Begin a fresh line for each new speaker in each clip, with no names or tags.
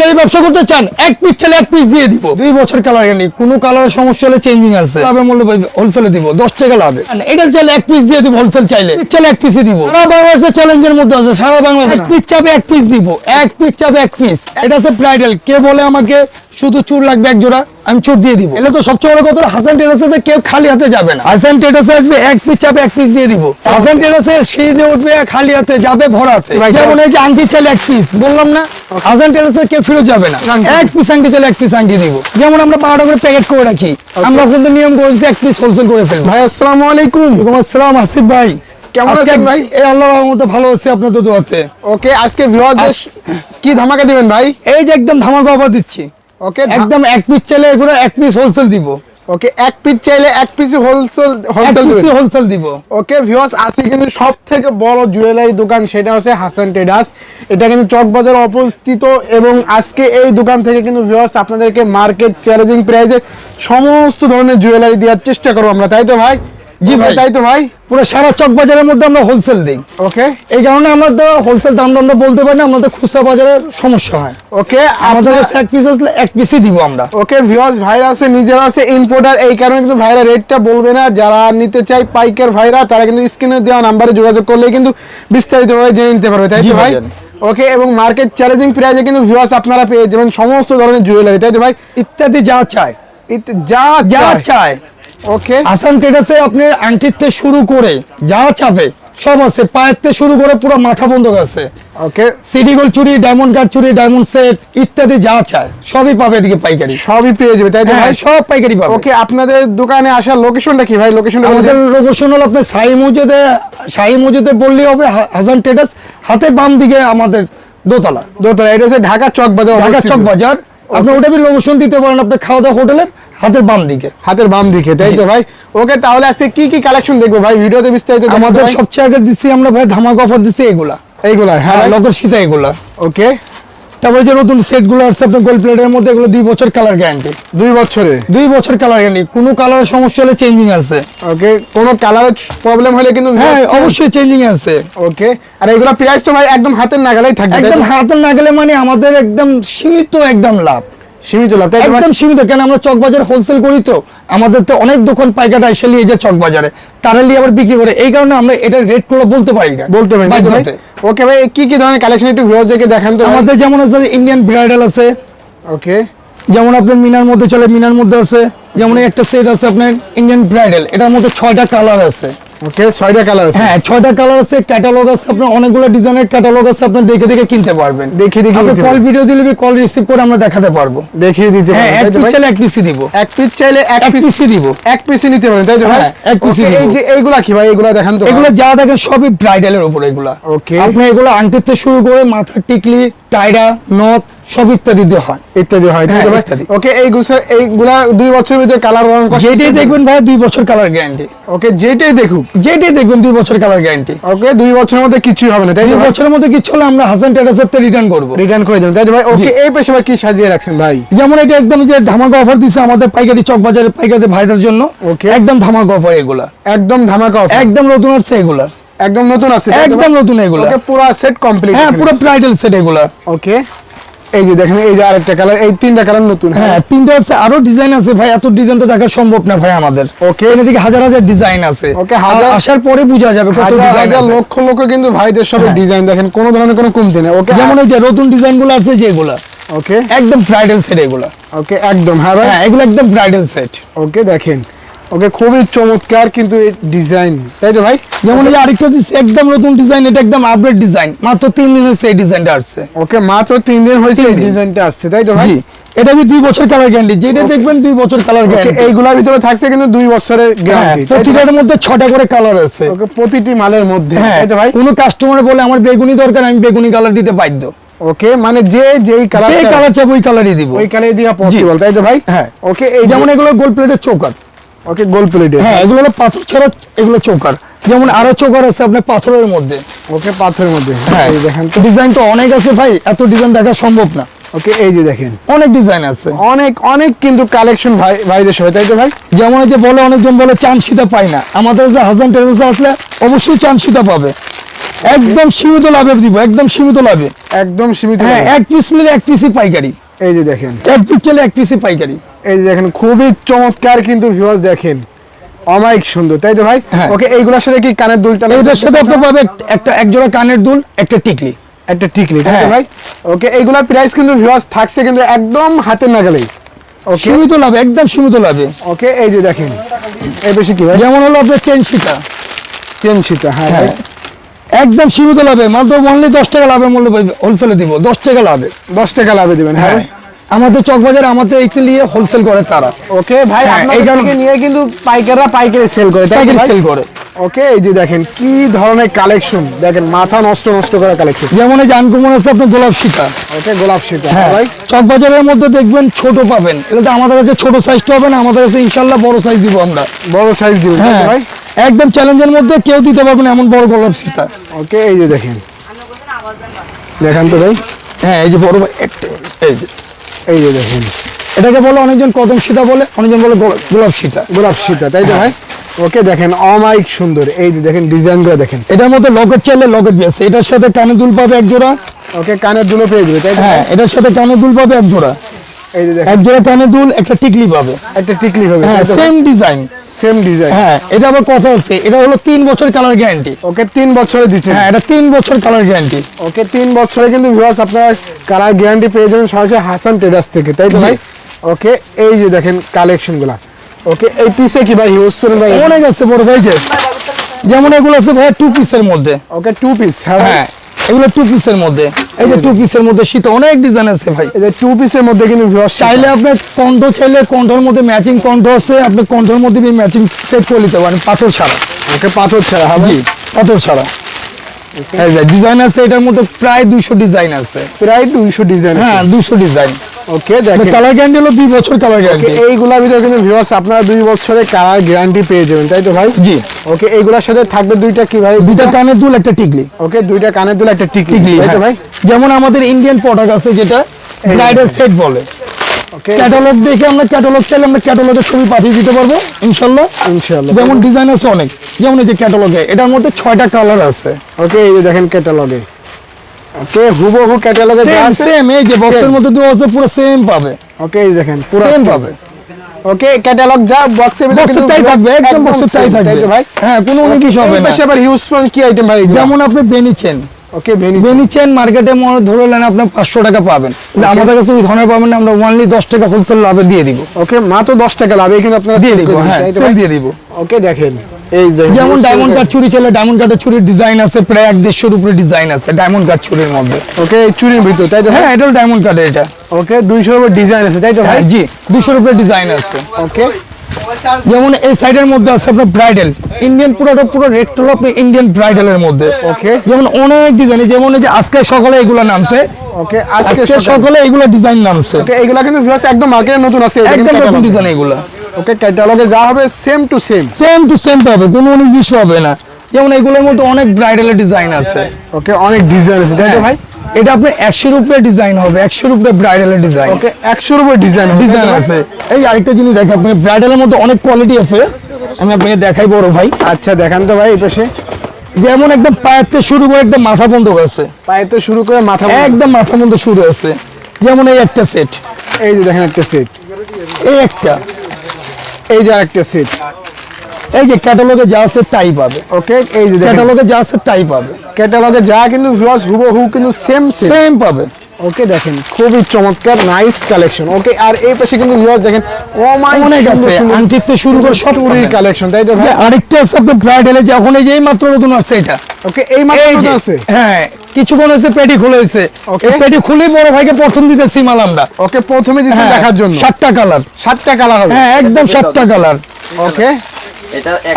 গাড়ি ব্যবসা করতে চান এক পিস চালে এক পিস দিয়ে দিব। দুই বছর কালার গ্যারান্টি কোনো কালারের সমস্যা হলে চেঞ্জিং আছে। তবে মূল্য হোলসেলে দিব দশ টাকা লাভে। আর এটা চাইলে এক পিস দিয়ে দিব হোলসেল চাইলে। ছেলে এক পিসে দিব। সারা বাংলাদেশের চ্যালেঞ্জের মধ্যে আছে সারা বাংলাদেশ এক পিস চাপে এক পিস দিব এক পিস চাপে এক পিস এটা আছে ব্রাইডাল কে বলে আমাকে? শুধু চুর লাগবে এক জোড়া আমি চুর দিয়ে দিব। এটা তো সবচেয়ে বড় কথা হাসান টেরাসে কেউ খালি হাতে যাবে না। হাসান টেরাসে আসবে এক পিস চাবে এক পিস দিয়ে দিব। হাসান টেরাসে সিঁড়ি দিয়ে উঠবে খালি হাতে যাবে ভরা হাতে যেমন এই যে আংটি চাইলে এক পিস বললাম না? হাসান টেরাসে কেউ ফিরে যাবে না। এক পিস আংটি চাইলে এক পিস আংটি দিব। যেমন আমরা বারোটা করে প্যাকেট করে রাখি। আমরা কিন্তু নিয়ম করেছি এক পিস হোলসেল করে ফেলব।
ভাই আসসালামু আলাইকুম।
আসসালাম আসিফ ভাই।
কেমন আছেন ভাই?
এই আল্লাহর মতো ভালো আছি আপনাদের দোয়াতে।
ওকে আজকে ভিউয়ারদের কি ধামাকা দিবেন ভাই?
এই যে একদম ধামাকা অফার দিচ্ছি।
ওকে একদম
এক পিস চাইলে এগুলো এক পিস হোলসেল দিব।
ওকে এক পিস চাইলে এক পিস হোলসেল
এক
হোলসেল
পিস হোলসেল দিব।
ওকে ভিউয়ার্স আজকে কিন্তু সব থেকে বড় জুয়েলারি দোকান সেটা হচ্ছে হাসান ট্রেডার্স এটা কিন্তু চকবাজারে অবস্থিত এবং আজকে এই দোকান থেকে কিন্তু ভিউয়ার্স আপনাদেরকে মার্কেট চ্যালেঞ্জিং প্রাইসে সমস্ত ধরনের জুয়েলারি দেওয়ার চেষ্টা করব আমরা তাই তো ভাই?
জি ভাই।
তাই তো ভাই?
পুরো সারা চক বাজারের মধ্যে আমরা হোলসেল দিই।
ওকে।
এই কারণে আমাদের হোলসেল দাম আমরা বলতে পারি না আমাদের খুচরা বাজারের সমস্যা হয়।
ওকে
আমাদের কাছে এক পিস আসলে এক পিসই দিব আমরা।
ওকে ভিউয়ার্স ভাইরা আছে নিজেরা আছে ইম্পোর্টার এই কারণে কিন্তু ভাইরা রেটটা বলবে না। যারা নিতে চাই পাইকার ভাইরা তারা কিন্তু স্ক্রিনে দেওয়া নাম্বারে যোগাযোগ করলে কিন্তু বিস্তারিতভাবে জেনে নিতে পারবে তাই তো ভাই? ওকে এবং মার্কেট চ্যালেঞ্জিং প্রাইসে কিন্তু ভিউয়ার্স আপনারা পেয়ে যাবেন সমস্ত ধরনের জুয়েলারি তাই তো ভাই?
ইত্যাদি যা চায়।
যা
যা
যা
চায়।
ওকে
আসাম ট্রেডার্সে আপনি আংটির থেকে শুরু করে যা চাবে সব আছে। পায়ের থেকে শুরু করে পুরো মাথা বন্ধ আছে।
ওকে
সিডি গোল্ড চুরি ডায়মন্ড কার্ড চুরি ডায়মন্ড সেট ইত্যাদি যা চায় সবই পাবে এদিকে পাইকারি।
সবই পেয়ে যাবে তাই
হ্যাঁ
ভাই?
সব পাইকারি পাবে।
ওকে আপনাদের দোকানে আসার লোকেশনটা কি ভাই? লোকেশনটা
আমাদের লোকেশন হলো আপনার শাহী মসজিদে শাহী মসজিদে বললেই হবে হাসান ট্রেডার্স হাতে বাম দিকে আমাদের দোতলা।
দোতলা এটা হচ্ছে ঢাকা চক বাজার
ঢাকা চক বাজার আপনি ওটা লোকেশন দিতে পারেন আপনি খাওয়া দাওয়া হোটেলের হাতের বাম দিকে।
হাতের বাম দিকে তাই তো ভাই? ওকে তাহলে আজকে কি কি কালেকশন দেখব ভাই? ভিডিওতে বিস্তারিত
আমাদের সবচেয়ে আগে দিচ্ছি আমরা ভাই ধামাকা অফার দিচ্ছি এগুলা।
এইগুলা হ্যাঁ
লোকের
ভাই।
সীতা এগুলা।
ওকে।
তারপরে যে নতুন সেটগুলো আসছে আপনার গোল্ড প্লেটের মধ্যে এগুলো দুই বছর কালার গ্যারান্টি
দুই বছরে?
দুই বছর কালার গ্যারান্টি কোনো কালারের সমস্যা হলে চেঞ্জিং আছে।
ওকে কোনো কালারের প্রবলেম হলে কিন্তু
হ্যাঁ অবশ্যই চেঞ্জিং আছে।
ওকে আর এগুলো প্রাইস তো ভাই একদম হাতের নাগালেই থাকবে
একদম হাতের নাগালে মানে আমাদের একদম সীমিত একদম লাভ।
সীমিত লাভ। তাই তো ভাই?
একদম সীমিত কেন আমরা চক হোলসেল করি তো আমাদের তো অনেক দোকান পাইকার এসে নিয়ে যায় চক তারা নিয়ে আবার বিক্রি করে এই কারণে আমরা এটার রেটগুলো বলতে পারি না।
বলতে পারেন তাই তো ভাই
বাধ্যতে।
ওকে ভাই কি কি ধরনের কালেকশন একটু ভিউয়ার্স দেখান তো
আমাদের যেমন আছে ইন্ডিয়ান ব্রাইডাল আছে।
ওকে।
যেমন আপনার মিনার মধ্যে চলে মিনার মধ্যে আছে। যেমন একটা সেট আছে আপনার ইন্ডিয়ান ব্রাইডাল এটার মধ্যে ছয়টা কালার আছে।
ওকে ছয়টা কালার আছে।
হ্যাঁ ছয়টা কালার আছে ক্যাটালগ আছে আপনার অনেকগুলো ডিজাইনের ক্যাটালগ আছে আপনি দেখে দেখে কিনতে পারবেন।
দেখে দেখে
আপনি কল ভিডিও দিলে কল রিসিভ করে আমরা দেখাতে পারব।
দেখিয়ে দিতে
হ্যাঁ এক পিস চাইলে এক পিসই দিব।
এক পিস চাইলে এক
এক
পিস
পিসই দিব।
এক পিসই নিতে পারেন তাই তো ভাই?
হ্যাঁ, এক piece ই
এই যে এইগুলা কি ভাই? এগুলা দেখান তো
এগুলো যা দেখেন সবই ব্রাইডালের উপর এগুলা।
Okay.
আপনি এগুলো থেকে শুরু করে মাথার টিকলি টাইরা নথ সব ইত্যাদি দিয়ে হয়।
ইত্যাদি হয়
হ্যাঁ, ইত্যাদি।
ওকে এই এইগুলা দুই বছরের ভিতরে কালার
যেটাই দেখবেন ভাই দুই বছর কালার গ্যারান্টি
ওকে যেটাই দেখুক।
যেটাই দেখবেন দুই বছর কালার গ্যারান্টি
ওকে দুই বছরের মধ্যে কিছুই হবে না তাই
দুই বছরের মধ্যে কিছু হলে আমরা হাসান টেরাসের রিটার্ন করব।
রিটার্ন করে দেবেন তাই ভাই? ওকে এই পেশে ভাই কি সাজিয়ে রাখছেন ভাই?
যেমন এটা একদম যে ধামাকা অফার দিছে আমাদের পাইকারি চক বাজারের পাইকারি ভাইদের জন্য।
Okay.
একদম ধামাকা অফার এগুলা।
একদম ধামাকা offer।
একদম নতুন আছে এগুলা।
একদম নতুন আছে
একদম নতুন এগুলা।
ওকে পুরো সেট কমপ্লিট
হ্যাঁ পুরো ব্রাইডাল সেট এগুলা।
ওকে এই যে দেখেন এই যে আরেকটা কালার এই তিনটা কালার নতুন
হ্যাঁ? তিনটা আছে আরও ডিজাইন আছে ভাই এত ডিজাইন তো দেখা সম্ভব না ভাই আমাদের।
Okay.
এখানে দিকে হাজার হাজার ডিজাইন আছে।
Okay, হাজার-
আসার পরে বোঝা যাবে কত ডিজাইন আছে।
লক্ষ লক্ষ কিন্তু ভাইদের সব
হ্যাঁ।
ডিজাইন দেখেন কোনো ধরনের কোনো কমতি নেই ওকে
যেমন এই যে নতুন ডিজাইনগুলো আছে যেগুলা
ওকে
একদম ব্রাইডাল সেট এগুলা।
ওকে একদম হ্যাঁ ভাই?
হ্যাঁ এগুলো একদম ব্রাইডাল সেট
ওকে দেখেন। ওকে খুবই চমৎকার কিন্তু এই ডিজাইন তাই তো ভাই?
যেমন এই আরেকটা দিচ্ছে একদম নতুন ডিজাইন এটা একদম আপডেট ডিজাইন মাত্র তিন দিন হচ্ছে এই ডিজাইনটা আসছে।
ওকে মাত্র তিন দিন হয়েছে এই ডিজাইনটা আসছে তাই তো ভাই?
এটা আমি দুই বছর কালার গ্যারান্টি যেটা দেখবেন দুই বছর কালার গ্যারান্টি
এইগুলার ভিতরে থাকছে কিন্তু দুই বছরের গ্যারান্টি
প্রতিটার মধ্যে ছটা করে কালার আছে।
ওকে প্রতিটি মালের মধ্যে
হ্যাঁ
তাই তো ভাই?
কোনো কাস্টমার বলে আমার বেগুনি দরকার আমি বেগুনি কালার দিতে বাধ্য।
ওকে মানে যে যেই কালার
সেই কালার চাই ওই কালারই দিব।
ওই কালারে দিয়া পসিবল তাই তো ভাই?
হ্যাঁ।
ওকে এই যেমন
এগুলো গোল্ড প্লেটের চৌকার
ওকে গোল প্লেটে
হ্যাঁ এগুলো হলো পাথর ছাড়া এগুলো চৌকার। যেমন আরও চৌকার আছে আপনার পাথরের মধ্যে।
ওকে পাথরের মধ্যে।
হ্যাঁ
এই দেখেন
ডিজাইন তো অনেক আছে ভাই এত ডিজাইন দেখা সম্ভব না।
ওকে এই যে দেখেন।
অনেক ডিজাইন আছে।
অনেক অনেক কিন্তু কালেকশন ভাই ভাইদের সবাই তাই তো ভাই?
যেমন এই যে বলে অনেকজন বলে চান সীতা পাই না। আমাদের যে হাজান টেরেসে আসলে অবশ্যই চান সীতা পাবে। একদম সীমিত লাভে দিব একদম সীমিত লাভে।
একদম সীমিত
হ্যাঁ এক পিস নিলে এক পিসই পাইকারি।
এই যে দেখেন।
এক পিস চলে এক পিসই পাইকারি।
এই যে দেখেন খুবই চমৎকার কিন্তু ভিউয়ার্স দেখেন। অমাইক সুন্দর তাই তো ভাই?
হ্যাঁ।
ওকে এইগুলোর সাথে কি কানের দুলটা
এটার সাথে আপনি একটা এক জোড়া কানের দুল একটা টিকলি।
একটা টিকলি তাই
হ্যাঁ।
ভাই? ওকে এইগুলা প্রাইস কিন্তু ভিউয়ার্স থাকছে কিন্তু একদম হাতের নাগালেই। ওকে।
সীমিত লাভে একদম সীমিত লাভে।
ওকে এই যে দেখেন এই বেশি কি ভাই?
যেমন হলো আপনার চেন শিকা
চেন শীতা হ্যাঁ।
একদম সীমিত লাভে মাত্র অনলি দশ টাকা লাভে মূল্য হোলসেলে দিব দশ টাকা লাভে।
দশ টাকা লাভে দিবেন হ্যাঁ
হ্যাঁ। আমাদের চকবাজার আমাদের এইতে নিয়ে হোলসেল করে তারা।
ওকে ভাই
হ্যাঁ,
আপনাদের থেকে নিয়ে কিন্তু পাইকাররা পাইকারি সেল করে
পাইকারি? সেল করে।
ওকে এই যে দেখেন কি ধরনের কালেকশন দেখেন মাথা নষ্ট নষ্ট করা কালেকশন
যেমন এই যে আনকমন আছে আপনার গোলাপ শিকা
ওকে গোলাপ শীতা
হ্যাঁ
ভাই।
চকবাজারের মধ্যে দেখবেন ছোট পাবেন। এটা তো আমাদের কাছে ছোট সাইজটা হবে না আমাদের কাছে ইনশাল্লাহ বড় সাইজ দিব আমরা।
বড় সাইজ তো
হ্যাঁ
ভাই?
একদম চ্যালেঞ্জের মধ্যে কেউ দিতে পারবে না এমন বড় গোলাপ সীতা।
ওকে এই যে দেখেন। দেখান তো ভাই।
হ্যাঁ এই যে বড় ভাই, একটা এই যে।
এই যে দেখেন।
এটাকে বলে অনেকজন কদম সীতা বলে অনেকজন বলে গোলা- গোলাপ সীতা।
গোলাপ সীতা তাই তো ভাই? ওকে দেখেন অমাইক সুন্দর। এই যে দেখেন ডিজাইনগুলো দেখেন।
এটার মধ্যে লকেট চাইলে লকেট আছে। এটার সাথে কানে দুল পাবে এক জোড়া।
ওকে কানের দুলো পেয়ে যাবে তাই
হ্যাঁ এটার সাথে কানে দুল পাবে এক জোড়া।
এই যে দেখেন।
এক জোড়া কানে দুল একটা টিকলি পাবে।
একটা টিকলি হবে
হ্যাঁ সেম ডিজাইন
সেম ডিজাইন
হ্যাঁ এটা আবার কথা হচ্ছে এটা হলো তিন বছর কালার গ্যারান্টি
ওকে তিন বছরে দিচ্ছেন।
হ্যাঁ এটা তিন বছর কালার গ্যারান্টি
ওকে তিন বছরে কিন্তু ভিউয়ার্স আপনারা কালার গ্যারান্টি পেয়ে যাবেন সরাসরি হাসান ট্রেডার্স থেকে তাই তো ভাই? ওকে এই যে দেখেন কালেকশনগুলা। ওকে এই পিসে কি ভাই ইউজ করেন ভাই?
অনেক আছে বড় যেমন এগুলো আছে ভাই টু পিসের মধ্যে।
ওকে টু পিস হ্যাঁ
এগুলো টু পিসের মধ্যে। এই যে টু পিসের মধ্যে শীত অনেক ডিজাইন আছে ভাই।
এই যে টু পিসের মধ্যে কিন্তু
চাইলে আপনার কণ্ঠ চাইলে কণ্ঠের মধ্যে ম্যাচিং কণ্ঠ আছে আপনি কণ্ঠের মধ্যে ম্যাচিং সেট করে নিতে পারেন পাথর ছাড়া।
ওকে পাথর ছাড়া হ্যাঁ
জি পাথর ছাড়া। ডিজাইন আছে এটার মধ্যে প্রায় দুশো ডিজাইন আছে।
প্রায় দুইশো ডিজাইন
হ্যাঁ ডিজাইন
ওকে দেখেন।
কালার গ্যারান্টি হলো দুই বছর কালার গ্যারান্টি
এইগুলার ভিতরে কিন্তু ভিউয়ার্স আপনারা দুই বছরের কালার গ্যারান্টি পেয়ে যাবেন তাই তো ভাই?
জি।
ওকে এইগুলার সাথে থাকবে দুইটা কি ভাই?
দুইটা কানের দুল একটা টিকলি।
ওকে দুইটা কানের দুল একটা টিকলি
টিকলি
তাই তো
হ্যাঁ।
ভাই?
যেমন আমাদের ইন্ডিয়ান প্রোডাক্ট আছে যেটা ব্রাইডাল সেট বলে। ক্যাটালগ দেখে আমরা ক্যাটালগ চাইলে আমরা ক্যাটালগের ছবি পাঠিয়ে দিতে পারব ইনশাল্লাহ। যেমন ডিজাইন আছে অনেক যেমন এই যে ক্যাটালগে এটার মধ্যে ছয়টা কালার আছে।
ওকে এই যে দেখেন ক্যাটালগে ওকে হুবহু ক্যাটালগে
সেম সেম এই যে বক্সের মধ্যে দেওয়া আছে পুরো সেম পাবে।
ওকে এই দেখেন পুরো
সেম পাবে।
ওকে ক্যাটালগ যা বক্সে
বক্সের তাই থাকবে একদম তাই থাকবে। হ্যাঁ কোনো অনেক কিছু হবে না।
পাশে আবার কি আইটেম ভাই যেমন
আপনি বেনিছেন
ওকে ভেনি
বেনিছেন মার্কেটে ধরে নেন আপনি পাঁচশো টাকা পাবেন। কিন্তু আমাদের কাছে ওই ধরনের পাবেন আমরা ওনলি দশ টাকা হোলসেল লাভে দিয়ে দিব।
ওকে মাত্র 10 টাকা লাভ কিন্তু আপনারা
দিয়ে দিব হ্যাঁ দিয়ে দিব।
ওকে দেখেন এই
যেমন ডায়মন্ড কাট চুরি ছেলে ডায়মন্ড কাটের চুরির ডিজাইন আছে প্রায় এক দেড়শোর উপরে ডিজাইন আছে ডায়মন্ড কাট চুরির মধ্যে।
ওকে চুরির ভিতর তাই তো
হ্যাঁ এটা ডায়মন্ড কাটের এটা।
ওকে 200 এর ডিজাইন আছে তাই তো ভাই?
হ্যাঁ জি দুশোর উপরে ডিজাইন আছে।
ওকে
যেমন এই সাইডের মধ্যে আছে আপনার ব্রাইডাল ইন্ডিয়ান পুরোটা পুরো রেট হলো আপনি ইন্ডিয়ান ব্রাইডালের মধ্যে।
ওকে
যেমন অনেক ডিজাইন যেমন এই যে আজকে সকালে এগুলো নামছে।
ওকে আজকে
সকালে। এগুলো ডিজাইন নামছে।
ওকে এগুলা কিন্তু একদম মার্কেটে নতুন আছে
একদম নতুন ডিজাইন এগুলো।
ওকে ক্যাটালগে যা হবে same to same
same to same পাবে কোনো অনেক বিষয় হবে না। যেমন এগুলোর মধ্যে অনেক ব্রাইডালের ডিজাইন আছে।
ওকে অনেক ডিজাইন আছে তাই তো ভাই?
এটা আপনি একশোর উপরে ডিজাইন হবে একশোর উপরে ব্রাইডালের ডিজাইন
ওকে 100 এর উপর ডিজাইন
ডিজাইন আছে। এই আরেকটা জিনিস দেখে আপনি ব্রাইডালের মধ্যে অনেক কোয়ালিটি আছে। আমি আপনাকে দেখাই বড় ভাই।
আচ্ছা দেখান তো ভাই এই পাশে।
যেমন একদম থেকে শুরু করে একদম মাথা বন্ধ আছে
পায়েতে শুরু করে মাথা
একদম মাথা বন্ধ শুরু হয়েছে। যেমন এই একটা সেট
এই যে দেখেন একটা সেট
এই একটা।
এই যে একটা সেট
এই যে ক্যাটালগে যা আছে তাই পাবে।
ওকে এই যে
ক্যাটালগে যা আছে তাই পাবে।
ক্যাটালগে যা কিন্তু ভিউয়ার্স হুবহু কিন্তু সেম সেম
পাবে।
ওকে দেখেন খুবই চমৎকার নাইস কালেকশন ওকে আর এই পাশে কিন্তু ভিউয়ার্স দেখেন ও মাই
অনেক আছে আন্টির থেকে শুরু করে সব পাবেন।
কালেকশন তাই তো ভাই?
আরেকটা আছে আপনার ব্রাইডালে যখন এই যে মাত্র নতুন আসছে এটা।
ওকে এই মাত্র নতুন আছে
হ্যাঁ কিছুক্ষণ হয়েছে পেটি খুলে হয়েছে. এই পেটি খুলে বড় ভাইকে প্রথম দিতেছি মাল আমরা।
ওকে প্রথমে দিচ্ছি
হ্যাঁ,
দেখার জন্য।
সাতটা কালার
সাতটা কালার হবে।
হ্যাঁ একদম সাতটা কালার
ওকে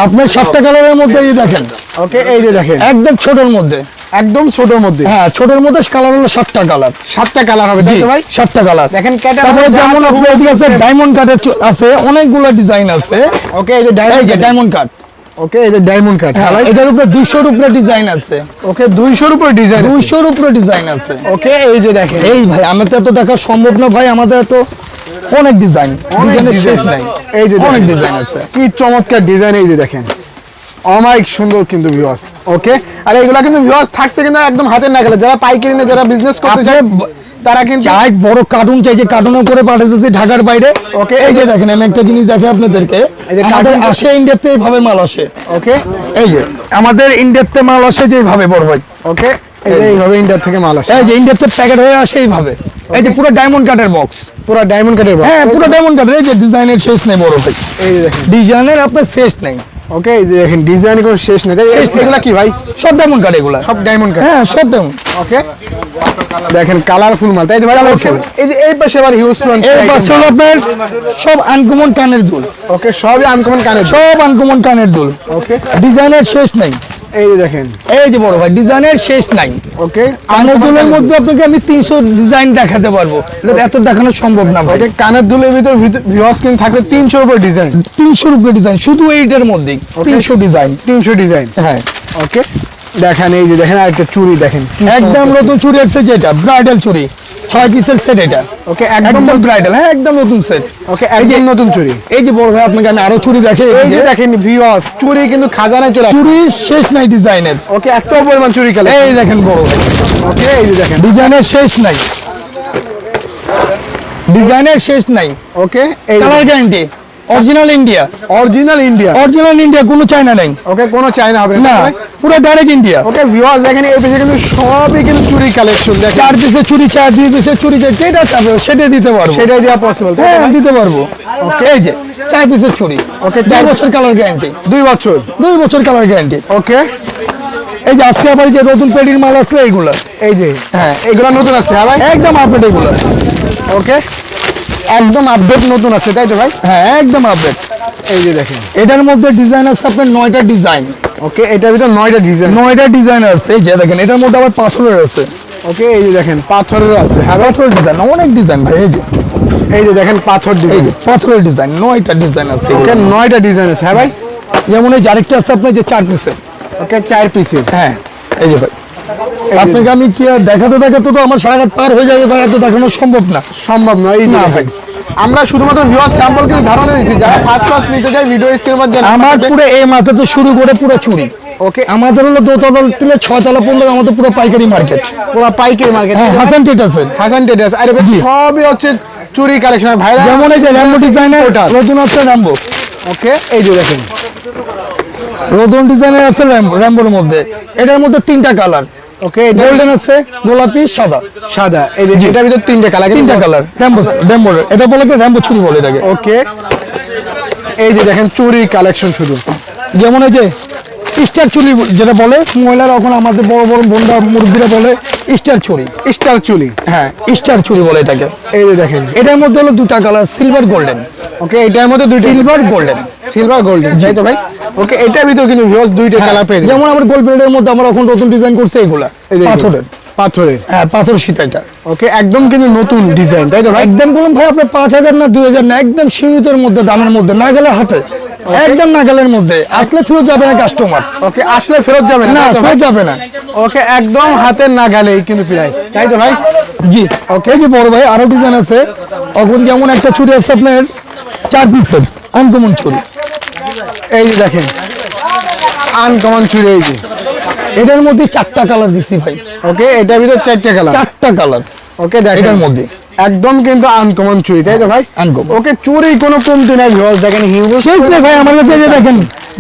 আপনার সাতটা কালারের মধ্যে এই দেখেন।
ওকে এই যে দেখেন।
একদম ছোটর মধ্যে।
একদম ছোটর মধ্যে।
হ্যাঁ ছোটর মধ্যে কালার হলো সাতটা কালার।
সাতটা কালার হবে তাই ভাই?
সাতটা কালার।
দেখেন
তারপরে যেমন আপনার এদিকে আছে ডায়মন্ড কাটের আছে অনেকগুলো ডিজাইন আছে।
ওকে এই যে
এই
ডায়মন্ড
যে ডায়মন্ড কাট
ওকে এই যে ডায়মন্ড কাট
এটার উপরে ডিজাইন আছে।
ওকে 200 এর উপর ডিজাইন
উপরে ডিজাইন আছে।
ওকে এই যে দেখেন।
এই ভাই তো দেখা সম্ভব না ভাই আমাদের অনেক ডিজাইন ডিজাইনের শেষ নাই।
এই যে
অনেক ডিজাইন আছে।
কি চমৎকার ডিজাইন এই যে দেখেন। অমাইক সুন্দর কিন্তু ভিউয়ার্স ওকে আর এগুলা কিন্তু ভিউয়ার্স থাকছে কিন্তু একদম হাতের নাগালে। যারা পাইকারি না যারা বিজনেস করতে চায় তারা কিন্তু
চাই বড় কার্টুন চাই যে কার্টুনও করে পাঠাতেছি ঢাকার বাইরে। ওকে এই যে দেখেন আমি একটা জিনিস দেখে আপনাদেরকে।
এই যে
আমাদের আসে ইন্ডিয়াতে এইভাবে মাল আসে।
ওকে
এই যে। আমাদের ইন্ডিয়াতে মাল আসে যে এইভাবে বড় ভাই।
ওকে এই যে এইভাবে ইন্ডিয়া থেকে মাল আসে।
এই যে ইন্ডিয়াতে প্যাকেট হয়ে আসে এইভাবে। এই যে পুরো ডায়মন্ড কাটের বক্স
পুরো ডায়মন্ড কাটের
হ্যাঁ পুরো ডায়মন্ড কাটের এই যে ডিজাইনের শেষ নেই বড় ভাই।
এই দেখেন।
ডিজাইনের আপনার শেষ নেই।
ওকে এই যে দেখেন ডিজাইন কোনো শেষ নেই
নেই।
কি ভাই?
সব ডায়মন্ড কাট এগুলো।
সব ডায়মন্ড কাট
হ্যাঁ সব ডায়মন্ড
ওকে দেখেন কালারফুল মাল তাই ভাই। এই যে এই পাশে আবার হিউজ
এর পাশে হলো আপনার সব আনকমন কানের দুল।
ওকে সবই আনকমন কানে
সব আনকমন কানের দুল।
ওকে
ডিজাইনের শেষ নাই।
এই দেখেন।
এই যে বড় ভাই ডিজাইনের শেষ নাই।
ওকে।
কানের মধ্যে আপনাকে আমি তিনশো ডিজাইন দেখাতে পারব। এত দেখানো সম্ভব না ভাই।
কানের দুলের ভিতর ভিউয়ার্স কিন্তু থাকবে তিনশোর উপর ডিজাইন
তিনশো রুপে ডিজাইন শুধু এইটার মধ্যেই। তিনশো ডিজাইন
তিনশো ডিজাইন
হ্যাঁ।
ওকে দেখেন এই যে দেখেন আরেকটা চুড়ি দেখেন।
একদম নতুন চুরি আসছে যেটা ব্রাইডাল চুরি ছয় পিসের সেট এটা।
ওকে একদম
ব্রাইডাল হ্যাঁ একদম নতুন সেট
ওকে একদম নতুন চুড়ি
এই যে বড় ভাই আপনাকে আমি আরও চুরি দেখে
এই যে দেখেন ভিউয়ার্স চুড়ি কিন্তু খাজানায় চলে আসে।
চুরি শেষ নাই ডিজাইনের
ওকে এত পরিমাণ চুরি কালে
এই দেখেন বড়
ওকে এই যে দেখেন।
ডিজাইনের শেষ নাই। ডিজাইনের শেষ নাই।
ওকে এই
colour guarantee original India
original India
original India কোনো চায়না নেই।
ওকে কোনো চাইনা হবে
না। পুরো ডাইরেক্ট ইন্ডিয়া
ওকে ভিউয়ার্স দেখেন এই পেজে কিন্তু সবই কিন্তু চুরি কালেকশন দেখেন।
চার পিসে চুরি চার দুই পিসে চুরি যেটা চাবে সেটা দিতে পারব।
সেটাই দেওয়া পসিবল
হ্যাঁ দিতে পারব। ওকে এই যে চার পিসের চুরি।
ওকে,
দুই
চার-
বছর কালার গ্যারান্টি
দুই বছর?
দুই বছর কালার গ্যারান্টি
ওকে
এই যে আসছে আবার যে নতুন পেটির মাল আসছে এইগুলা।
এই যে
হ্যাঁ।
এগুলো নতুন আসছে হ্যাঁ ভাই?
একদম আপডেট এগুলা।
ওকে একদম আপডেট নতুন আছে তাই তো ভাই?
হ্যাঁ একদম আপডেট
এই যে দেখেন।
এটার মধ্যে ডিজাইন আছে আপনার নয়টা ডিজাইন
ওকে এটার ভিতর নয়টা ডিজাইন
নয়টা ডিজাইন আছে এই যে দেখেন এটার মধ্যে আবার পাথরের আছে।
ওকে এই যে দেখেন পাথরের আছে। হ্যাঁ
পাথরের ডিজাইন অনেক ডিজাইন ভাই এই যে।
এই যে দেখেন পাথর ডিজাইন
পাথরের ডিজাইন নয়টা ডিজাইন আছে।
ওকে নয়টা ডিজাইন আছে হ্যাঁ ভাই?
যেমন এই আরেকটা আছে আপনার যে চার পিসের
ওকে চার পিসের
হ্যাঁ এই যে ভাই। আপনাকে আমি কি আর দেখাতে দেখাতে তো আমার সারা পার হয়ে যাবে ভাই এত দেখানো সম্ভব না।
সম্ভব নয় এই
না ভাই।
আমরা শুধুমাত্র ভিউয়ার স্যাম্পল কিন্তু ধারণা দিয়েছি যারা ফার্স্ট ফার্স্ট নিতে চায় ভিডিও স্ক্রিনের মধ্যে
আমার পুরো এই মাথা তো শুরু করে পুরো চুরি
ওকে
আমাদের হলো দোতলা থেকে ছয়তলা পর্যন্ত আমাদের পুরো পাইকারি মার্কেট
পুরো পাইকারি মার্কেট
হাসান টেটাস
হাসান টেডাস আরে ভাই, সবই হচ্ছে চুরি কালেকশন ভাইরা
যেমন এই যে র্যাম্বো ডিজাইনের নতুন আছে র্যাম্বো
ওকে এই যে দেখেন।
নতুন ডিজাইনের আছে র্যাম্বো র্যাম্বোর মধ্যে। এটার মধ্যে তিনটা কালার
ওকে
গোল্ডেন আছে গোলাপি সাদা।
সাদা এই যে এটার ভিতর তিনটে কালার
তিনটা কালার র্যাম্বো র্যাম্বো এটা বলে কি র্যাম্বো ছুরি বলে এটাকে
ওকে এই যে দেখেন চুরি কালেকশন শুধু
যেমন এই যে স্টার চুরি যেটা বলে মহিলারা এখন আমাদের বড় বড় বোনরা মুরব্বীরা বলে স্টার চুরি
স্টার চুলি।
হ্যাঁ স্টার চুরি বলে এটাকে।
এই যে দেখেন।
এটার মধ্যে হলো দুটা কালার সিলভার গোল্ডেন
ওকে এটার মধ্যে দুইটা
সিলভার গোল্ডেন
সিলভার গোল্ডেন তাই তো ভাই? ওকে এটার ভিতর কিন্তু ভিউয়ার্স দুইটা কালার পেয়ে যাবেন।
যেমন আমার গোল্ড প্লেটের মধ্যে আমরা এখন নতুন ডিজাইন করছি এগুলা
এই যে
পাথরের।
পাথরের।
হ্যাঁ পাথর সীতাটা
ওকে একদম কিন্তু নতুন ডিজাইন তাই তো ভাই?
একদম বলুন ভাই আপনার পাঁচ হাজার না দুই হাজার না একদম সীমিতের মধ্যে দামের মধ্যে না গেলে হাতে। একদম না গেলের মধ্যে। আসলে ফেরত যাবে না কাস্টমার
ওকে আসলে ফেরত যাবে
না? ফেরত যাবে না।
ওকে একদম হাতের না গেলেই কিন্তু প্রাইস তাই তো ভাই?
জি। ওকে যে বড় ভাই আরও ডিজাইন আছে। এখন যেমন একটা চুড়ি আছে আপনার চার পিক্সেল আনকমন চুড়ি
এই যে দেখেন আনকমন চুরি এই যে।
এটার মধ্যে চারটা কালার দিছি ভাই।
ওকে এটার ভিতর চারটে কালার
চারটা কালার
ওকে দেখেন।
এটার মধ্যে।
একদম কিন্তু আনকমন চুরি তাই তো ভাই। ওকে চুরি কোনো কমতি নাই ভিউয়ার্স দেখেন হিউজ
শেষ নেই ভাই আমার কাছে যে দেখেন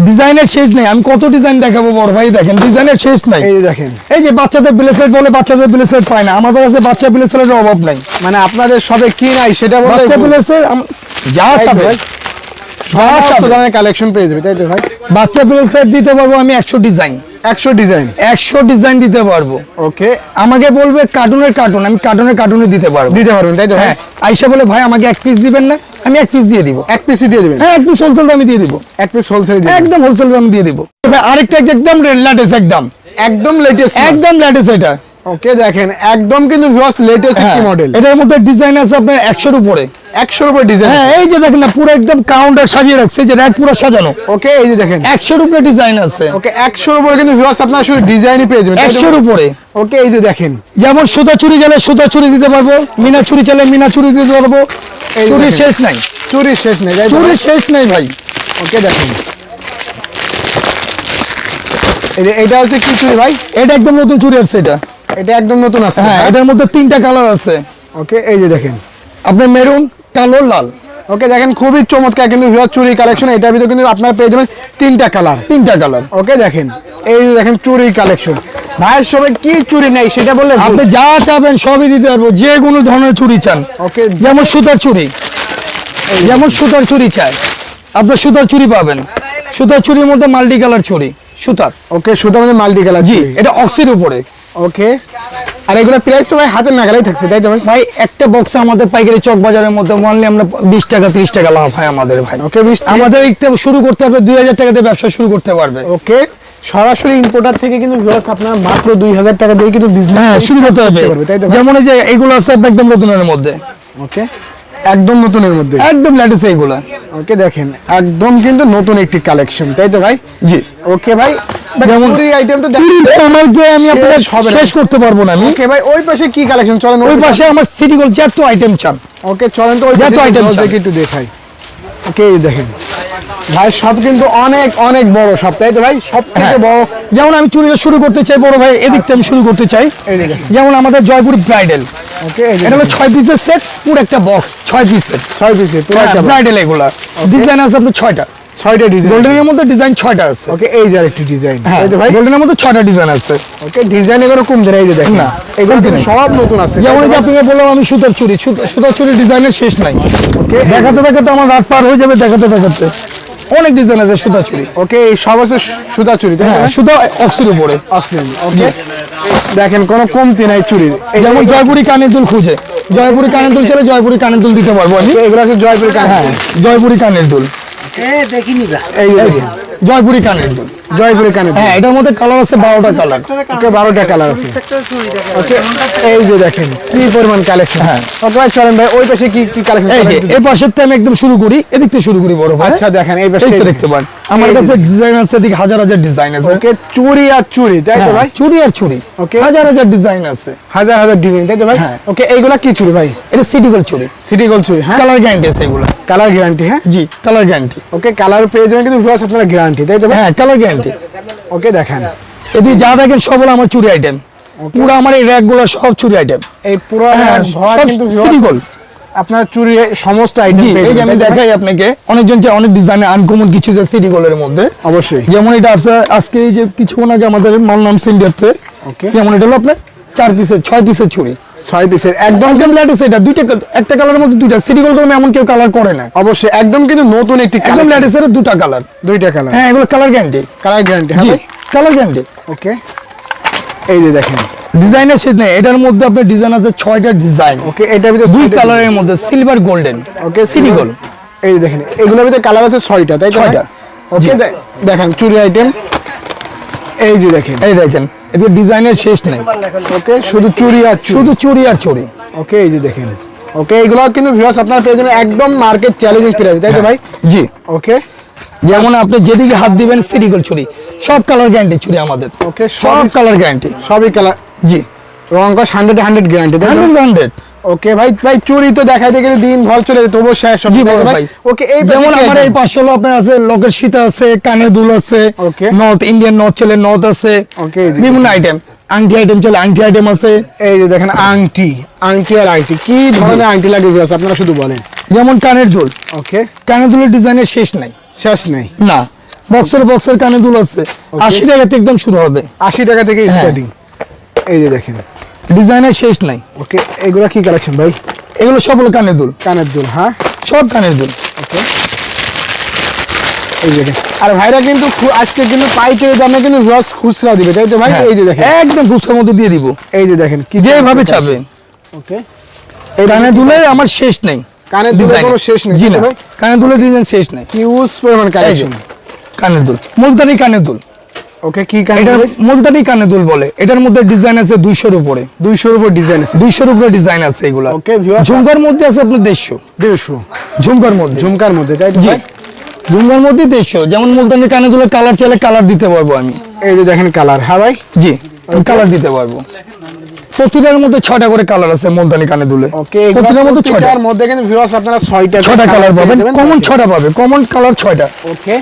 ডিজাইনের শেষ নেই। আমি কত ডিজাইন দেখাবো বড় ভাই দেখেন ডিজাইনের শেষ নাই।
এই যে দেখেন।
এই যে বাচ্চাদের ব্লেসলেট বলে বাচ্চাদের ব্লেসলেট পায় না। আমাদের কাছে বাচ্চা ব্লেসলেটের অভাব নাই।
মানে আপনাদের সবে কি নাই সেটা বলে
বাচ্চা ব্লেসলেট যা যা চাবে।
ধরনের কালেকশন পেয়ে যাবে তাই তো ভাই?
বাচ্চা ব্লেসলেট দিতে পারব আমি একশো ডিজাইন
একশো ডিজাইন।
একশো ডিজাইন দিতে পারব।
ওকে।
আমাকে বলবে কার্টুনের কার্টুন আমি কার্টুনের কার্টুনে দিতে পারব।
দিতে পারবেন তাই তো?
হ্যাঁ আইসা বলে ভাই আমাকে এক পিস দিবেন না আমি এক পিস দিয়ে দিব।
এক পিসই দিয়ে দিবেন?
হ্যাঁ এক পিস হোলসেল দামে দিয়ে দিব।
এক পিস হোলসেল
একদম হোলসেল দামে দিয়ে দিব। আরেকটা একদম লেটেস্ট একদম।
একদম লেটেস্ট
একদম লেটেস্ট এটা।
ওকে দেখেন একদম কিন্তু ভিউয়ার্স লেটেস্ট একটি মডেল
এটার মধ্যে ডিজাইন আছে আপনার একশোর উপরে।
একশোর উপর ডিজাইন
হ্যাঁ এই যে দেখেন না পুরো একদম কাউন্টার সাজিয়ে রাখছে যে র্যাক পুরো সাজানো।
ওকে এই যে দেখেন।
একশোর উপরে ডিজাইন আছে।
ওকে একশোর উপরে কিন্তু ভিউয়ার্স আপনারা শুধু ডিজাইনই পেয়ে যাবেন। তাই তো?
একশোর উপরে।
ওকে এই যে দেখেন।
যেমন সুতা চুরি গেলে সুতা চুরি দিতে পারব মিনা চুরি চাইলে মিনা চুরি দিতে পারব।
এই
চুরি শেষ নাই।
চুরি শেষ নেই
চুরি শেষ নাই ভাই।
ওকে দেখেন। এই এটা হচ্ছে কি চুড়ি ভাই?
এটা একদম নতুন চুরি আসছে এটা।
এটা একদম নতুন আছে।
হ্যাঁ এটার মধ্যে তিনটা কালার আছে।
ওকে এই যে দেখেন।
আপনার মেরুন কালো লাল।
ওকে দেখেন খুবই চমৎকার কিন্তু ভিউয়ার চুরি কালেকশন এটার ভিতরে কিন্তু আপনারা পেয়ে যাবেন তিনটা কালার
তিনটা কালার
ওকে দেখেন এই যে দেখেন চুরি কালেকশন ভাইয়ের সবাই কি চুরি নেই সেটা বললে ভুল।
আপনি যা চাবেন সবই দিতে পারব। যে কোনো ধরনের চুরি চান।
ওকে
যেমন সুতার চুরি। যেমন সুতার চুরি চাই। আপনার সুতার চুরি পাবেন। সুতার চুরির মধ্যে মাল্টি কালার চুরি। সুতার।
ওকে শুধু আমাদের মাল্টি কালার
জি এটা অক্সির উপরে।
ওকে আর এগুলো প্রাইস তো ভাই হাতের নাগালেই থাকছে তাই তো ভাই?
ভাই একটা বক্সে আমাদের পাইকারি চক বাজারের মধ্যে মানলে আমরা বিশ টাকা ত্রিশ টাকা লাভ হয় আমাদের ভাই।
ওকে
আমাদের শুরু করতে হবে দুই হাজার টাকাতে ব্যবসা শুরু করতে পারবে।
ওকে সরাসরি ইম্পোর্টার থেকে কিন্তু ভিউয়ার্স আপনারা মাত্র দুই হাজার টাকা দিয়ে কিন্তু বিজনেস
হ্যাঁ শুরু করতে হবে? যেমন এই যে এগুলো আছে আপনার একদম নতুনের মধ্যে।
ওকে একদম নতুনের মধ্যে।
একদম লেটেস্ট এইগুলা।
ওকে দেখেন একদম কিন্তু নতুন একটি কালেকশন তাই তো ভাই?
জি।
ওকে ভাই
যেমন
চুরি আইটেম তো
চুরি আমাকে আমি আপনাদের
শেষ হবে না।
শেষ করতে পারব না আমি।
ওকে ভাই ওই পাশে কি কালেকশন চলেন
ওই পাশে আমার সিটি গোল যত আইটেম চান।
ওকে চলেন তো ওই
যত
পাশে
item
দশ
চান।
দেখে একটু দেখাই। ওকে দেখেন। ভাই সব কিন্তু অনেক অনেক বড় সব তাই তো ভাই? সব থেকে
হ্যাঁ।
বড়
যেমন আমি চুরিটা শুরু করতে চাই বড় ভাই এদিক থেকে আমি শুরু করতে চাই। যেমন আমাদের জয়পুর ব্রাইডাল
ওকে
এটা হলো ছয় পিসের সেট পুরো একটা বক্স ছয় পিসের
ছয় পিসে পুরো একটা
ব্রাইডাল এগুলা। ডিজাইন আছে আপনার ছয়টা।
ছয়টা ডিজাইন
গোল্ডেনের মধ্যে ডিজাইন ছয়টা আছে।
ওকে এই যে আরেকটি ডিজাইন
হ্যাঁ
ভাই।
গোল্ডেনের মধ্যে ছয়টা ডিজাইন আছে।
ওকে ডিজাইন এগুলো কম দেন এই যে দেখেন।
না,
এগুলো সব নতুন আছে।
যেমন আপনাকে বললাম আমি সুতার চুরি। সুতার চুরি ডিজাইনের শেষ নাই।
ওকে
দেখাতে দেখাতে আমার রাত পার হয়ে যাবে দেখাতে দেখাতে। অনেক ডিজাইন আছে সুতা চুরি।
ওকে সব আছে সুতা চুরি
হ্যাঁ সুতা অক্সির উপরে।
ওকে দেখেন কোনো কমতি নাই চুরির।
যেমন জয়পুরি কানের দুল খুঁজে। জয়পুরি কানের দুল চলে জয়পুরি কানের দুল দিতে পারব আমি।
এগুলো আছে জয়পুর
হ্যাঁ জয়পুরি কানের দুল। জয়পুরি কানের
জয়পুরি কানের
হ্যাঁ এটার মধ্যে কালার আছে বারোটা কালার
ওকে বারোটা কালার আছে। ওকে এই যে দেখেন কি পরিমাণ কালেকশন
হ্যাঁ।
ওকে চলেন ভাই ওই পাশে কি কি কালেকশন
এই যে এই পাশের থেকে আমি একদম শুরু করি এদিক থেকে শুরু করি বড় ভাই।
আচ্ছা দেখেন এই পাশে
দেখতে পান। আমার কাছে ডিজাইন আছে এদিকে হাজার হাজার ডিজাইন আছে।
ওকে চুরি আর চুরি তাই তো
হ্যাঁ,
ভাই?
চুরি আর চুরি।
Okay.
হাজার হাজার ডিজাইন আছে।
হাজার হাজার ডিজাইন তাই তো ভাই?
হ্যাঁ।
ওকে এইগুলা কি চুরি ভাই?
এটা সিটি গোল চুরি।
সিটি গোল্ড চুরি হ্যাঁ?
কালার গ্যারান্টি আছে এগুলো।
কালার গ্যারান্টি হ্যাঁ?
জি কালার গ্যারান্টি
ওকে কালার পেয়ে যাবেন কিন্তু ভিউয়ার্স আপনারা গ্যারান্টি তাই তো
হ্যাঁ কালার গ্যারান্টি
ওকে দেখেন।
এদিকে যা দেখেন সব হলো আমার চুরি আইটেম পুরো আমার এই র্যাকগুলো সব চুরি আইটেম
এই পুরো
হ্যাঁ সব
কিন্তু
সিটি গোল
আপনার চুরি সমস্ত আইটেম
এই যে আমি দেখাই আপনাকে। অনেকজন চাই অনেক ডিজাইনের আনকমন কিছু যে গোলের মধ্যে।
অবশ্যই।
যেমন এটা আছে আজকে এই যে কিছুক্ষণ আগে আমাদের মাল নাম সিন্ডিয়াতে
ওকে
যেমন এটা হলো আপনার চার পিসের ছয় পিসের চুরি।
ছয় পিসের একদম
একদম এটা দুইটা একটা কালারের মধ্যে দুইটা। সিটি এমন কেউ কালার করে না।
অবশ্যই একদম কিন্তু নতুন একটি
একদম
একদম
এর দুটা কালার
দুইটা কালার
হ্যাঁ এগুলো কালার গ্যারান্টি
কালার গ্যারান্টি হ্যাঁ
কালার গ্যারান্টি
ওকে এই যে দেখেন।
ডিজাইনের শেষ নেই এটার মধ্যে আপনার ডিজাইন আছে ছয়টা ডিজাইন
ওকে এটার ভিতরে
দুই কালারের মধ্যে silver golden
okay
city gold
এই দেখেন এগুলোর ভিতরে কালার আছে ছয়টা তাই
ছয়টা।
ওকে। দেখেন চুরি আইটেম এই যে দেখেন।
এই দেখেন এদিকে ডিজাইনের শেষ নেই।
ওকে শুধু চুরি আর শুধু
চুরি আর চুরি।
ওকে এই যে দেখেন। ওকে এগুলো কিন্তু ভিউয়ার্স আপনারা পেয়ে যাবেন একদম মার্কেট চ্যালেঞ্জিং প্রাইস তাই তো ভাই?
জি।
ওকে
যেমন আপনি যেদিকে হাত দিবেন গোল চুরি। সব কালার গ্যারান্টি চুরি আমাদের।
ওকে
সব
সব
কালার গ্যারান্টি
সবই কালার
জি।
রং কস hundred hundred guarantee
hundred hundred
okay ভাই ভাই চুরি তো দেখাইতে গেলে দিন ভর চলে যেত তবুও শেষ হবে ভাই? ওকে এই
যেমন আমার এই পাশে হলো আপনার আছে লকের সীতা আছে কানের দুল আছে
Okay.
নর্থ ইন্ডিয়ান নর্থ চলে নর্থ আছে
জি।
বিভিন্ন আইটেম আংটি আইটেম চলে আংটি আইটেম আছে।
এই যে দেখেন আংটি আংটি আর আংটি কি ধরনের আংটি লাগে আপনারা শুধু বলেন।
যেমন কানের দুল।
ওকে
কানের দুলের ডিজাইনের শেষ নাই।
শেষ নাই?
না। বক্সের বক্সের কানের দুল আছে। আশি টাকা থেকে একদম শুরু হবে।
আশি টাকা থেকে
হ্যাঁ।
স্টার্টিং এই যে দেখেন।
ডিজাইনের শেষ নাই।
ওকে এগুলা কি কালেকশন ভাই?
এগুলো সব হলো কানের দুল।
কানের দুল হ্যাঁ?
সব কানের দুল।
ওকে এই যে দেখেন। আর ভাইরা কিন্তু আজকে কিন্তু পাইকারি দামে কিন্তু রস খুচরা দিবে তাই তো ভাই?
হ্যাঁ,
এই যে দেখেন।
একদম খুচরার মধ্যে দিয়ে দিব।
এই যে দেখেন কি
যেভাবে চাবে।
ওকে এই
কানের দুলের আমার শেষ নেই।
কানের দুলের
Design।
কোনো শেষ নেই,
জি না? কানের দুলের ডিজাইন শেষ নাই।
হিউজ পরিমাণ
এই
কালেকশন
কানের দুল। মুলতানি কানের দুল।
ওকে কি কানের
এটার মুলতানি কানের দুল বলে। এটার মধ্যে ডিজাইন আছে দুইশোর উপরে।
দুইশোর উপর ডিজাইন আছে।
দুইশোর উপরে ডিজাইন আছে এগুলা।
Okay, viewers-
ঝুমকার মধ্যে আছে আপনার দেড়শো।
দেড়শো।
ঝুমকার মধ্যে।
ঝুমকার মধ্যে তাই তো ভাই?
ঝুমকার মধ্যে দেড়শো। যেমন মুলতানি কানের দুলের কালার চাইলে কালার দিতে পারব আমি।
এই যে দেখেন কালার হ্যাঁ ভাই?
জি কালার দিতে পারব। প্রতিটার মধ্যে ছয়টা করে কালার আছে মুলতানি কানে দুলে।
ওকে
প্রতিটার মধ্যে ছয়টা।
ছয়টার মধ্যে কিন্তু ভিউয়ার্স আপনারা ছয়টা
ছয়টা কালার পাবেন। কমন ছয়টা পাবে। কমন কালার ছয়টা।
ওকে।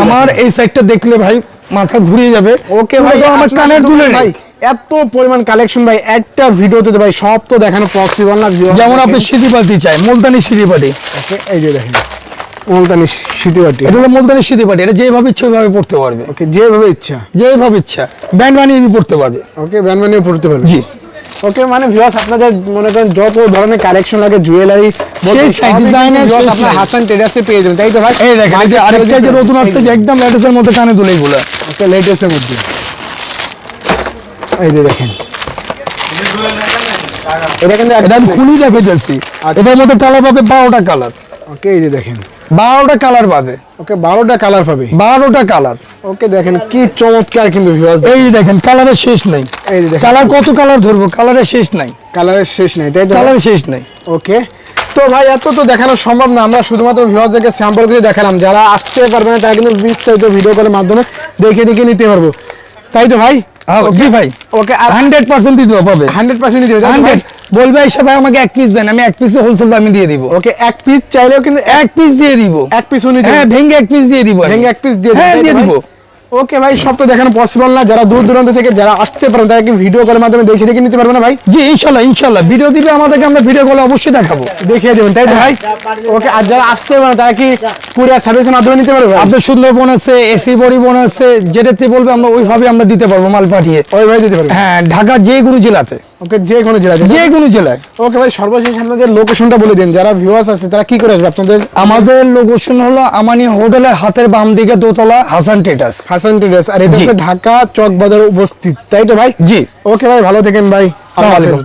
আমার এই সাইডটা দেখলে ভাই মাথা ঘুরিয়ে যাবে।
ওকে ভাই
পুরোটা আমার কানের দুলে
ভাই এত পরিমাণ কালেকশন ভাই একটা ভিডিওতে ভাই সব তো দেখানো পসিবল না
যেমন আপনি
দেখেন।
সিটিপাতি চাই মুলতানি সিটিপাটি
ওকে এই যে দেখেন মুলতানি সিটি বাটি
এটা হলো মুলতানি সিটিপাটি এটা যেভাবে ইচ্ছে ওইভাবে পড়তে পারবে।
ওকে যেভাবে ইচ্ছা।
যেভাবে ইচ্ছা। ব্যান্ড বানিয়ে পড়তে পারবে।
ওকে ব্যান্ড বানিয়ে পড়তে পারবে।
জি।
ওকে মানে ভিউয়ার্স আপনাদের মনে করেন যত ধরনের কালেকশন লাগে জুয়েলারি
সেই সেই
আপনার। হাসান ট্রেডার্সে পেয়ে যাবেন তাই তো ভাই?
এই দেখেন আরেকটা যে নতুন আসছে যে একদম লেটেস্টের মধ্যে কানে দুলে এগুলো
ওকে লেটেস্টের মধ্যে। এই যে দেখেন। এটা কিন্তু
এটা আমি খুলি দেখে যাচ্ছি। এটার মধ্যে কালার পাবে বারোটা কালার
ওকে এই যে দেখেন।
বারোটা কালার পাবে।
ওকে বারোটা কালার পাবে।
বারোটা কালার
ওকে দেখেন কি চমৎকার কিন্তু
এই যে দেখেন কালারের শেষ নাই।
এই
কালার কত কালার ধরবো? কালারের শেষ নাই।
কালারের শেষ নাই তাই তো?
কালারের শেষ নাই।
ওকে তো ভাই এত তো দেখানো সম্ভব না। আমরা শুধুমাত্র ভিউয়ারদেরকে স্যাম্পল করে দেখালাম। যারা আসতে পারবে না তারা কিন্তু বিস্তারিত ভিডিও কলের মাধ্যমে দেখে দেখে নিতে পারব। তাই তো ভাই?
হ্যাঁ, জি ভাই।
ওকে আর
হান্ড্রেড পার্সেন্ট দিতে পাবে
হান্ড্রেড পার্সেন্ট দিবে তাই তো ভাই?
হান্ড্রেড বলবে এসে ভাই আমাকে এক পিস দেন। আমি এক পিস হোলসেল দামে দিয়ে দিব।
ওকে এক পিস চাইলেও কিন্তু এক
পিস দিয়ে দিব।
এক পিস উনি
হ্যাঁ ভেঙে এক পিস দিয়ে দিব।
ভেঙে এক পিস দিয়ে
হ্যাঁ দিয়ে দিব।
ওকে ভাই সব তো দেখানো পসিবল না। যারা দূর দূরান্ত থেকে যারা আসতে পারেন তারা কি ভিডিও কলের মাধ্যমে দেখে দেখে নিতে পারবে না ভাই?
জি ইনশাল্লাহ ইনশাল্লাহ। ভিডিও দিবে আমাদেরকে আমরা ভিডিও কলে অবশ্যই দেখাবো।
দেখিয়ে দেবেন তাই তো ভাই? ওকে আর যারা আসতে পারেন তারা কি কুরিয়ার সার্ভিসের মাধ্যমে নিতে পারবে?
আপনার সুন্দরবন আছে এসি পরিবহন আছে যেটাতে বলবে আমরা ওইভাবে আমরা দিতে পারব মাল পাঠিয়ে।
ওইভাবে দিতে পারব।
হ্যাঁ ঢাকা যে কোনো জেলাতে।
ওকে যে কোনো জেলায়
যে কোনো জেলায়।
ওকে ভাই সর্বশেষ আপনাদের লোকেশনটা বলে দিন। যারা ভিউয়ার্স আছে তারা কি করে আসবে আপনাদের?
আমাদের লোকেশন হলো আমানি হোটেলের হাতের বাম দিকে দোতলা হাসান টেটাস
হাসান টেটাস আর এটা হচ্ছে ঢাকা চক বাজারে উপস্থিত তাই তো ভাই?
জি।
ওকে ভাই ভালো থাকেন ভাই।
আসসালামু আলাইকুম।